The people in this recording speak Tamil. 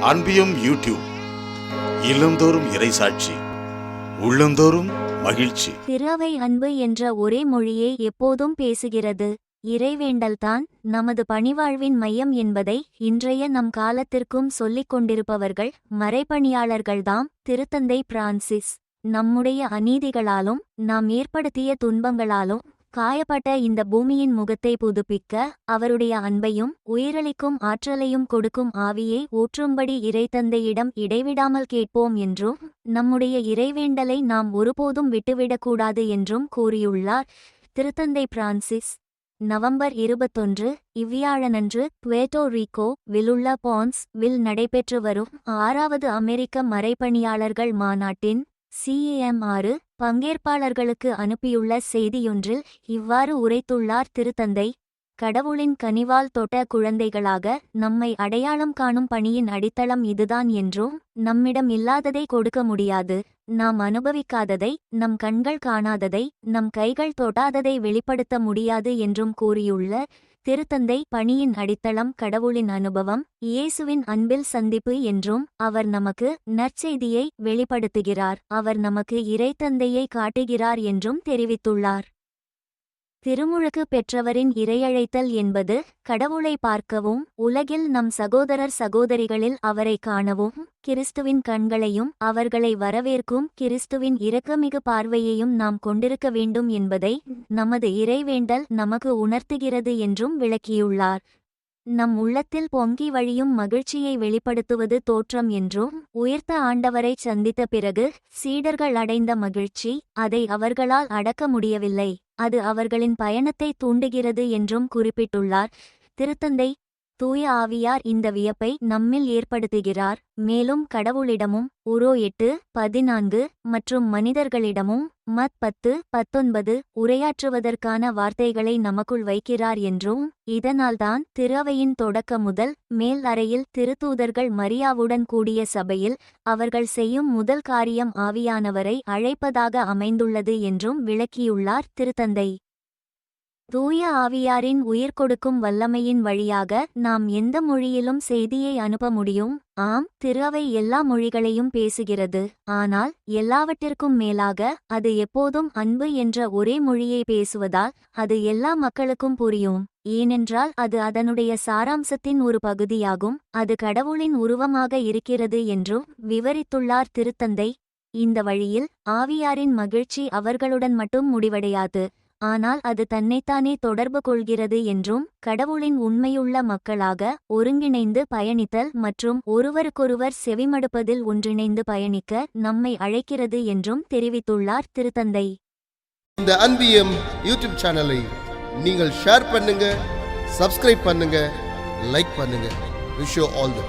அன்பியும் யூடியூப் இல்லந்தோறும் இறைசாட்சி உள்ளந்தோறும் மகிழ்ச்சி. திறவை அன்பு என்ற ஒரே மொழியை எப்போதும் பேசுகிறது. இறைவேண்டல்தான் நமது பணிவாழ்வின் மையம் என்பதை இன்றைய நம் காலத்திற்கும் சொல்லிக் கொண்டிருப்பவர்கள் மறைபணியாளர்கள்தாம் திருத்தந்தை பிரான்சிஸ். நம்முடைய அநீதிகளாலும் நாம் ஏற்படுத்திய துன்பங்களாலும் காயப்பட்ட இந்த பூமியின் முகத்தை புதுப்பிக்க அவருடைய அன்பையும் உயிரளிக்கும் ஆற்றலையும் கொடுக்கும் ஆவியை ஊற்றும்படி இறைத்தந்தையிடம் இடைவிடாமல் கேட்போம் என்றும் நம்முடைய இறைவேண்டலை நாம் ஒருபோதும் விட்டுவிடக்கூடாது என்றும் கூறியுள்ளார் திருத்தந்தை பிரான்சிஸ். நவம்பர் இருபத்தொன்று இவ்வியாழனன்று புவேட்டோ ரீகோ விலுள்ள பான்ஸ் வில் நடைபெற்று வரும் ஆறாவது அமெரிக்க மறைப்பணியாளர்கள் மாநாட்டின் சிஏஎம் ஆறு பங்கேற்பாளர்களுக்கு அனுப்பியுள்ள செய்தியொன்றில் இவ்வாறு உரைத்துள்ளார். திருத்தந்தை கடவுளின் கனிவால் தொட்ட குழந்தைகளாக நம்மை அடையாளம் காணும் பணியின் அடித்தளம் இதுதான் என்றும் நம்மிடம் இல்லாததை கொடுக்க முடியாது. நாம் அனுபவிக்காததை நம் கண்கள் காணாததை நம் கைகள் தொடாததை வெளிப்படுத்த முடியாது என்றும் கூறியுள்ள திருத்தந்தை பணியின் அடித்தளம் கடவுளின் அனுபவம் இயேசுவின் அன்பில் சந்திப்பு என்றும் அவர் நமக்கு நற்செய்தியை வெளிப்படுத்துகிறார். அவர் நமக்கு இறைத்தந்தையை காட்டுகிறார் என்றும் தெரிவித்துள்ளார். திருமுழுக்கு பெற்றவரின் இரையழைத்தல் என்பது கடவுளை பார்க்கவும் உலகில் நம் சகோதரர் சகோதரிகளில் அவரை காணவும் கிறிஸ்துவின் கண்களையும் அவர்களை வரவேற்கும் கிறிஸ்துவின் இரக்கமிகு பார்வையையும் நாம் கொண்டிருக்க வேண்டும் என்பதை நமது இறைவேண்டல் நமக்கு உணர்த்துகிறது என்றும் விளக்கியுள்ளார். நம் உள்ளத்தில் பொங்கி வழியும் மகிழ்ச்சியை வெளிப்படுத்துவது தோற்றம் என்றும் உயிர்த்த ஆண்டவரை சந்தித்த பிறகு சீடர்கள் அடைந்த மகிழ்ச்சி அதை அவர்களால் அடக்க முடியவில்லை. அது அவர்களின் பயணத்தை தூண்டுகிறது என்றும் குறிப்பிட்டுள்ளார். திருத்தந்தை தூய ஆவியார் இந்த வியப்பை நம்மில் ஏற்படுத்துகிறார். மேலும் கடவுளிடமும் உரோ எட்டு பதினான்கு மற்றும் மனிதர்களிடமும் மத் பத்து பத்தொன்பது உரையாற்றுவதற்கான வார்த்தைகளை நமக்குள் வைக்கிறார் என்றும் இதனால்தான் திருவையின் தொடக்க முதல் மேல் அறையில் திருத்தூதர்கள் மரியாவுடன் கூடிய சபையில் அவர்கள் செய்யும் முதல் காரியம் ஆவியானவரை அழைப்பதாக அமைந்துள்ளது என்றும் விளக்கியுள்ளார் திருத்தந்தை. தூய ஆவியாரின் உயிர் கொடுக்கும் வல்லமையின் வழியாக நாம் எந்த மொழியிலும் செய்தியை அனுப்ப முடியும்? ஆம் திருவை எல்லா மொழிகளையும் பேசுகிறது. ஆனால் எல்லாவற்றிற்கும் மேலாக அது எப்போதும் அன்பு என்ற ஒரே மொழியை பேசுவதால் அது எல்லா மக்களுக்கும் புரியும். ஏனென்றால் அது அதனுடைய சாராம்சத்தின் ஒரு பகுதியாகும். அது கடவுளின் உருவமாக இருக்கிறது என்றும் விவரித்துள்ளார் திருத்தந்தை. இந்த வழியில் ஆவியாரின் மகிழ்ச்சி அவர்களுடன் மட்டும் முடிவடையாது. ஆனால் அது தன்னைத்தானே தொடர்பு கொள்கிறது என்றும் கடவுளின் உண்மையுள்ள மக்களாக ஒருங்கிணைந்து பயணித்தல் மற்றும் ஒருவருக்கொருவர் செவிமடுப்பதில் ஒன்றிணைந்து பயணிக்க நம்மை அழைக்கிறது என்றும் தெரிவித்துள்ளார் திருத்தந்தை. இந்த அன்பியம் யூடியூப் சேனலை நீங்கள் ஷேர் பண்ணுங்க சப்ஸ்கிரைப் பண்ணுங்க லைக் பண்ணுங்க. Wish all the